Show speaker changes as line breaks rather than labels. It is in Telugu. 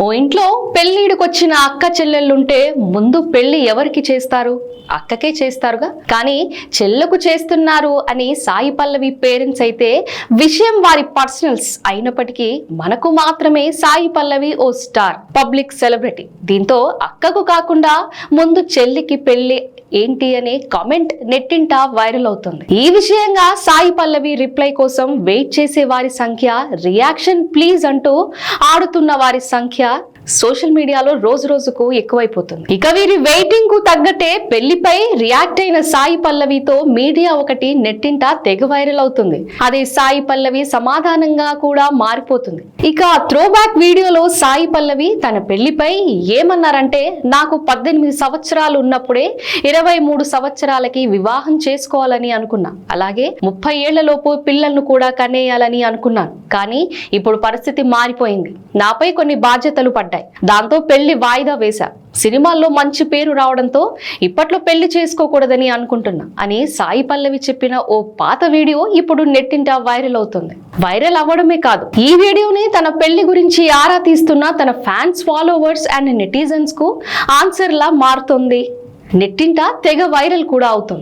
ఓ ఇంట్లో పెళ్ళిడికొచ్చిన అక్క చెల్లెళ్ళుంటే ముందు పెళ్ళి ఎవరికి చేస్తారు? అక్కకే చేస్తారుగా? కానీ చెల్లకు చేస్తున్నారు అని సాయి పల్లవి పేరెంట్స్ అయితే విషయం వారి పర్సనల్స్ అయినప్పటికీ మనకు మాత్రమే సాయి పల్లవి ఓ స్టార్ పబ్లిక్ సెలబ్రిటీ. దీంతో అక్కకు కాకుండా ముందు చెల్లికి పెళ్ళి ఏంటి అనే కామెంట్ నెట్టింట వైరల్ అవుతుంది. ఈ విషయంగా సాయి పల్లవి రిప్లై కోసం వెయిట్ చేసే వారి సంఖ్య రియాక్షన్ ప్లీజ్ అంటూ ఆడుతున్న వారి సంఖ్య సోషల్ మీడియాలో రోజు రోజుకు ఎక్కువైపోతుంది. ఇక వీరి వెయిటింగ్కు తగ్గట్టే పెళ్ళిపై రియాక్ట్ అయిన సాయి పల్లవితో మీడియా ఒకటి నెట్టింట తెగ వైరల్ అవుతుంది. అదే సాయి పల్లవి సమాధానంగా కూడా మారిపోతుంది. ఇక త్రో బ్యాక్ వీడియోలో సాయి పల్లవి తన పెళ్ళిపై ఏమన్నారంటే నాకు పద్దెనిమిది సంవత్సరాలు ఉన్నప్పుడే ఇరవై మూడు సంవత్సరాలకి వివాహం చేసుకోవాలని అనుకున్నా. అలాగే ముప్పై ఏళ్ళలోపు పిల్లలను కూడా కనేయాలని అనుకున్నాను. కానీ ఇప్పుడు పరిస్థితి మారిపోయింది. నాపై కొన్ని బాధ్యతలు పడ్డాయి. దాంతో పెళ్ళి వాయిదా వేశా సినిమాల్లో మంచి పేరు రావడంతో ఇప్పట్లో పెళ్ళి చేసుకోకూడదని అనుకుంటున్నా అని సాయి పల్లవి చెప్పిన ఓ పాత వీడియో ఇప్పుడు నెట్టింట వైరల్ అవుతుంది. వైరల్ అవ్వడమే కాదు ఈ వీడియోని తన పెళ్ళి గురించి ఆరా తీస్తున్న తన ఫ్యాన్స్ ఫాలోవర్స్ అండ్ నెటిజన్స్కు ఆన్సర్ లా మారుతుంది. నెట్టింట తెగ వైరల్ కూడా అవుతుంది.